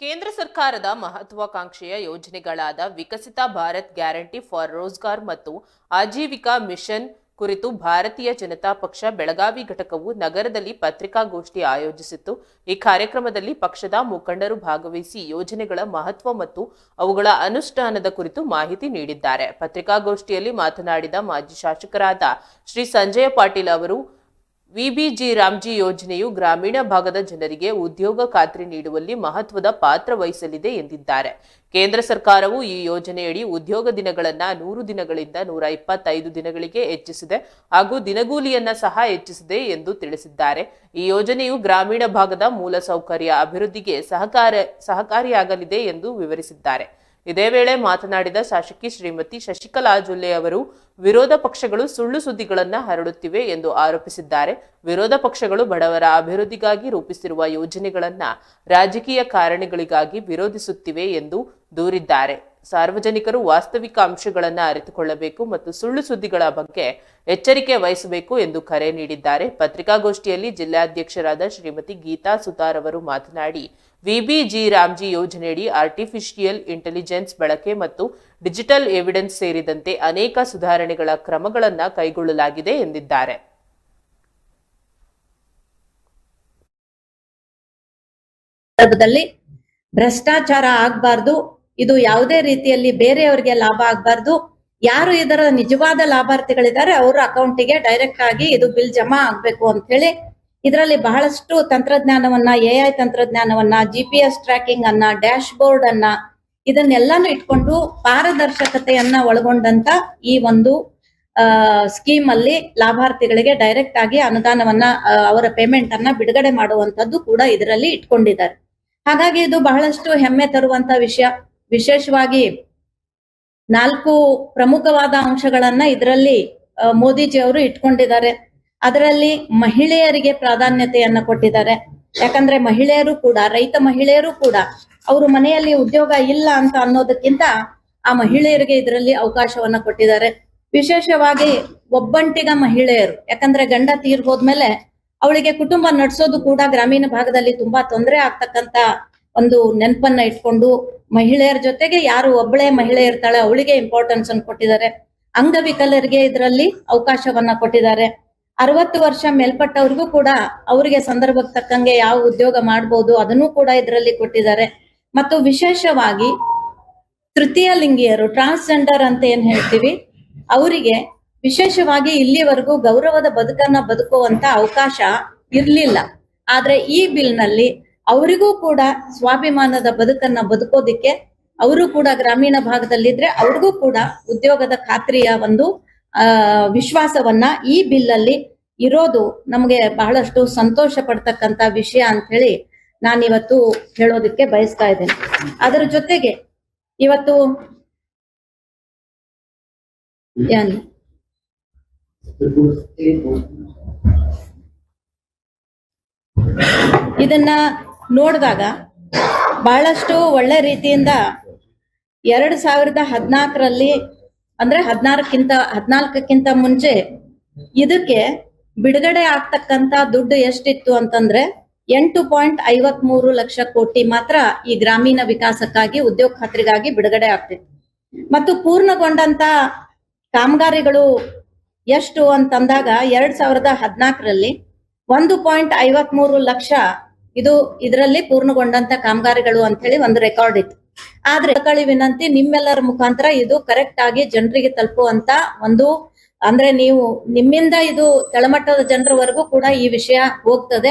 ಕೇಂದ್ರ ಸರ್ಕಾರದ ಮಹತ್ವಾಕಾಂಕ್ಷೆಯ ಯೋಜನೆಗಳಾದ ವಿಕಸಿತ ಭಾರತ್ ಗ್ಯಾರಂಟಿ ಫಾರ್ ರೋಜ್ಗಾರ್ ಮತ್ತು ಆಜೀವಿಕಾ ಮಿಷನ್ ಕುರಿತು ಭಾರತೀಯ ಜನತಾ ಪಕ್ಷ ಬೆಳಗಾವಿ ಘಟಕವು ನಗರದಲ್ಲಿ ಪತ್ರಿಕಾಗೋಷ್ಠಿ ಆಯೋಜಿಸಿತ್ತು. ಈ ಕಾರ್ಯಕ್ರಮದಲ್ಲಿ ಪಕ್ಷದ ಮುಖಂಡರು ಭಾಗವಹಿಸಿ ಯೋಜನೆಗಳ ಮಹತ್ವ ಮತ್ತು ಅವುಗಳ ಅನುಷ್ಠಾನದ ಕುರಿತು ಮಾಹಿತಿ ನೀಡಿದ್ದಾರೆ. ಪತ್ರಿಕಾಗೋಷ್ಠಿಯಲ್ಲಿ ಮಾತನಾಡಿದ ಮಾಜಿ ಶಾಸಕರಾದ ಶ್ರೀ ಸಂಜಯ ಪಾಟೀಲ್ ಅವರು ವಿಬಿಜಿ ರಾಮ್ಜಿ ಯೋಜನೆಯು ಗ್ರಾಮೀಣ ಭಾಗದ ಜನರಿಗೆ ಉದ್ಯೋಗ ಖಾತ್ರಿ ನೀಡುವಲ್ಲಿ ಮಹತ್ವದ ಪಾತ್ರ ವಹಿಸಲಿದೆ ಎಂದಿದ್ದಾರೆ. ಕೇಂದ್ರ ಸರ್ಕಾರವು ಈ ಯೋಜನೆಯಡಿ ಉದ್ಯೋಗ ದಿನಗಳನ್ನು ನೂರು ದಿನಗಳಿಂದ ನೂರ ಇಪ್ಪತ್ತೈದು ದಿನಗಳಿಗೆ ಹೆಚ್ಚಿಸಿದೆ ಹಾಗೂ ದಿನಗೂಲಿಯನ್ನ ಸಹ ಹೆಚ್ಚಿಸಿದೆ ಎಂದು ತಿಳಿಸಿದ್ದಾರೆ. ಈ ಯೋಜನೆಯು ಗ್ರಾಮೀಣ ಭಾಗದ ಮೂಲಸೌಕರ್ಯ ಅಭಿವೃದ್ಧಿಗೆ ಸಹಕಾರ, ಸಹಕಾರಿಯಾಗಲಿದೆ ಎಂದು ವಿವರಿಸಿದ್ದಾರೆ. ಇದೇ ವೇಳೆ ಮಾತನಾಡಿದ ಶಾಸಕಿ ಶ್ರೀಮತಿ ಶಶಿಕಲಾ ಜೊಲ್ಲೆ ಅವರು, ವಿರೋಧ ಪಕ್ಷಗಳು ಸುಳ್ಳು ಸುದ್ದಿಗಳನ್ನು ಹರಡುತ್ತಿವೆ ಎಂದು ಆರೋಪಿಸಿದ್ದಾರೆ. ವಿರೋಧ ಪಕ್ಷಗಳು ಬಡವರ ಅಭಿವೃದ್ಧಿಗಾಗಿ ರೂಪಿಸಿರುವ ಯೋಜನೆಗಳನ್ನು ರಾಜಕೀಯ ಕಾರಣಗಳಿಗಾಗಿ ವಿರೋಧಿಸುತ್ತಿವೆ ಎಂದು ದೂರಿದ್ದಾರೆ. ಸಾರ್ವಜನಿಕರು ವಾಸ್ತವಿಕ ಅಂಶಗಳನ್ನು ಅರಿತುಕೊಳ್ಳಬೇಕು ಮತ್ತು ಸುಳ್ಳು ಸುದ್ದಿಗಳ ಬಗ್ಗೆ ಎಚ್ಚರಿಕೆ ವಹಿಸಬೇಕು ಎಂದು ಕರೆ ನೀಡಿದ್ದಾರೆ. ಪತ್ರಿಕಾಗೋಷ್ಠಿಯಲ್ಲಿ ಜಿಲ್ಲಾಧ್ಯಕ್ಷರಾದ ಶ್ರೀಮತಿ ಗೀತಾ ಸುತಾರ್ ಅವರು ಮಾತನಾಡಿ ವಿಬಿಜಿ ರಾಮ್ಜಿ ಯೋಜನೆಯಡಿ ಆರ್ಟಿಫಿಷಿಯಲ್ ಇಂಟೆಲಿಜೆನ್ಸ್ ಬಳಕೆ ಮತ್ತು ಡಿಜಿಟಲ್ ಎವಿಡೆನ್ಸ್ ಸೇರಿದಂತೆ ಅನೇಕ ಸುಧಾರಣೆಗಳ ಕ್ರಮಗಳನ್ನು ಕೈಗೊಳ್ಳಲಾಗಿದೆ ಎಂದಿದ್ದಾರೆ. ಭ್ರಷ್ಟಾಚಾರ ಆಗ್ಬಾರ್ದು ಇದು ಯಾವುದೇ ರೀತಿಯಲ್ಲಿ ಬೇರೆಯವರಿಗೆ ಲಾಭ ಆಗಬಾರ್ದು. ಯಾರು ಇದರ ನಿಜವಾದ ಲಾಭಾರ್ಥಿಗಳಿದ್ದಾರೆ ಅವರ ಅಕೌಂಟಿಗೆ ಡೈರೆಕ್ಟ್ ಆಗಿ ಇದು ಬಿಲ್ ಜಮಾ ಆಗ್ಬೇಕು ಅಂತ ಹೇಳಿ ಇದರಲ್ಲಿ ಬಹಳಷ್ಟು ತಂತ್ರಜ್ಞಾನವನ್ನ, ಎ ಐ ತಂತ್ರಜ್ಞಾನವನ್ನ, ಜಿ ಪಿ ಎಸ್ ಟ್ರ್ಯಾಕಿಂಗ್ ಅನ್ನ ಡ್ಯಾಶ್ ಬೋರ್ಡ್ ಅನ್ನ ಇದನ್ನೆಲ್ಲಾನು ಇಟ್ಕೊಂಡು ಪಾರದರ್ಶಕತೆಯನ್ನ ಒಳಗೊಂಡಂತ ಈ ಒಂದು ಸ್ಕೀಮ್ ಅಲ್ಲಿ ಲಾಭಾರ್ಥಿಗಳಿಗೆ ಡೈರೆಕ್ಟ್ ಆಗಿ ಅನುದಾನವನ್ನ ಅವರ ಪೇಮೆಂಟ್ ಅನ್ನ ಬಿಡುಗಡೆ ಮಾಡುವಂತದ್ದು ಕೂಡ ಇದರಲ್ಲಿ ಇಟ್ಕೊಂಡಿದ್ದಾರೆ. ಹಾಗಾಗಿ ಇದು ಬಹಳಷ್ಟು ಹೆಮ್ಮೆ ತರುವಂತ ವಿಷಯ. ವಿಶೇಷವಾಗಿ ನಾಲ್ಕು ಪ್ರಮುಖವಾದ ಅಂಶಗಳನ್ನ ಇದರಲ್ಲಿ ಮೋದಿಜಿ ಅವರು ಇಟ್ಕೊಂಡಿದ್ದಾರೆ. ಅದರಲ್ಲಿ ಮಹಿಳೆಯರಿಗೆ ಪ್ರಾಧಾನ್ಯತೆಯನ್ನ ಕೊಟ್ಟಿದ್ದಾರೆ. ಯಾಕಂದ್ರೆ ಮಹಿಳೆಯರು ಕೂಡ, ರೈತ ಮಹಿಳೆಯರು ಕೂಡ ಅವರು ಮನೆಯಲ್ಲಿ ಉದ್ಯೋಗ ಇಲ್ಲ ಅಂತ ಅನ್ನೋದಕ್ಕಿಂತ ಆ ಮಹಿಳೆಯರಿಗೆ ಇದರಲ್ಲಿ ಅವಕಾಶವನ್ನ ಕೊಟ್ಟಿದ್ದಾರೆ. ವಿಶೇಷವಾಗಿ ಒಬ್ಬಂಟಿಗ ಮಹಿಳೆಯರು, ಯಾಕಂದ್ರೆ ಗಂಡ ತೀರ್ ಹೋದ್ಮೇಲೆ ಅವಳಿಗೆ ಕುಟುಂಬ ನಡೆಸೋದು ಕೂಡ ಗ್ರಾಮೀಣ ಭಾಗದಲ್ಲಿ ತುಂಬಾ ತೊಂದರೆ ಆಗ್ತಕ್ಕಂತ ಒಂದು ನೆನಪನ್ನ ಇಟ್ಕೊಂಡು ಮಹಿಳೆಯರ ಜೊತೆಗೆ ಯಾರು ಒಬ್ಬಳೆ ಮಹಿಳೆ ಇರ್ತಾಳೆ, ಅವಳಿಗೆ ಇಂಪಾರ್ಟೆನ್ಸ್ ಅನ್ನು ಕೊಟ್ಟಿದ್ದಾರೆ. ಅಂಗವಿಕಲರಿಗೆ ಇದರಲ್ಲಿ ಅವಕಾಶವನ್ನ ಕೊಟ್ಟಿದ್ದಾರೆ. ಅರವತ್ತು ವರ್ಷ ಮೇಲ್ಪಟ್ಟವ್ರಿಗೂ ಕೂಡ ಅವರಿಗೆ ಸಂದರ್ಭಕ್ಕೆ ತಕ್ಕಂಗೆ ಯಾವ ಉದ್ಯೋಗ ಮಾಡ್ಬೋದು ಅದನ್ನು ಕೂಡ ಇದರಲ್ಲಿ ಕೊಟ್ಟಿದ್ದಾರೆ. ಮತ್ತು ವಿಶೇಷವಾಗಿ ತೃತೀಯ ಲಿಂಗಿಯರು ಟ್ರಾನ್ಸ್ಜೆಂಡರ್ ಅಂತ ಏನ್ ಹೇಳ್ತೀವಿ, ಅವರಿಗೆ ವಿಶೇಷವಾಗಿ ಇಲ್ಲಿವರೆಗೂ ಗೌರವದ ಬದುಕನ್ನ ಬದುಕುವಂತ ಅವಕಾಶ ಇರ್ಲಿಲ್ಲ. ಆದ್ರೆ ಈ ಬಿಲ್ನಲ್ಲಿ ಅವರಿಗೂ ಕೂಡ ಸ್ವಾಭಿಮಾನದ ಬದುಕನ್ನ ಬದುಕೋದಿಕ್ಕೆ ಅವರು ಕೂಡ ಗ್ರಾಮೀಣ ಭಾಗದಲ್ಲಿದ್ರೆ ಅವ್ರಿಗೂ ಕೂಡ ಉದ್ಯೋಗದ ಖಾತ್ರಿಯ ಒಂದು ವಿಶ್ವಾಸವನ್ನ ಈ ಬಿಲ್ ಅಲ್ಲಿ ಇರೋದು ನಮಗೆ ಬಹಳಷ್ಟು ಸಂತೋಷ ಪಡ್ತಕ್ಕಂತ ವಿಷಯ ಅಂತ ಹೇಳಿ ನಾನಿವತ್ತು ಹೇಳೋದಕ್ಕೆ ಬಯಸ್ತಾ ಇದ್ದೇನೆ. ಅದರ ಜೊತೆಗೆ ಇವತ್ತು ಇದನ್ನ ನೋಡಿದಾಗ ಬಹಳಷ್ಟು ಒಳ್ಳೆ ರೀತಿಯಿಂದ ಎರಡು ಸಾವಿರದ ಹದಿನಾಲ್ಕರಲ್ಲಿ, ಅಂದ್ರೆ ಹದಿನಾರಕ್ಕಿಂತ, ಹದಿನಾಲ್ಕಕ್ಕಿಂತ ಮುಂಚೆ ಇದಕ್ಕೆ ಬಿಡುಗಡೆ ಆಗ್ತಕ್ಕಂತ ದುಡ್ಡು ಎಷ್ಟಿತ್ತು ಅಂತಂದ್ರೆ ಎಂಟು ಪಾಯಿಂಟ್ ಐವತ್ ಮೂರು ಲಕ್ಷ ಕೋಟಿ ಮಾತ್ರ ಈ ಗ್ರಾಮೀಣ ವಿಕಾಸಕ್ಕಾಗಿ, ಉದ್ಯೋಗ ಖಾತ್ರಿಗಾಗಿ ಬಿಡುಗಡೆ ಆಗ್ತಿತ್ತು. ಮತ್ತು ಪೂರ್ಣಗೊಂಡಂತ ಕಾಮಗಾರಿಗಳು ಎಷ್ಟು ಅಂತಂದಾಗ ಎರಡ್ ಸಾವಿರದ ಹದಿನಾಲ್ಕರಲ್ಲಿ ಒಂದು ಪಾಯಿಂಟ್ ಐವತ್ ಮೂರು ಲಕ್ಷ ಇದು ಇದರಲ್ಲಿ ಪೂರ್ಣಗೊಂಡಂತ ಕಾಮಗಾರಿಗಳು ಅಂತ ಹೇಳಿ ಒಂದು ರೆಕಾರ್ಡ್ ಇತ್ತು. ಆದ್ರೆ ಕಳಿ ವಿನಂತಿ ನಿಮ್ಮೆಲ್ಲರ ಮುಖಾಂತರ ಇದು ಕರೆಕ್ಟ್ ಆಗಿ ಜನರಿಗೆ ತಲುಪುವಂತ ಒಂದು, ಅಂದ್ರೆ ನೀವು ನಿಮ್ಮಿಂದ ಇದು ಕೆಳಮಟ್ಟದ ಜನರವರೆಗೂ ಕೂಡ ಈ ವಿಷಯ ಹೋಗ್ತದೆ.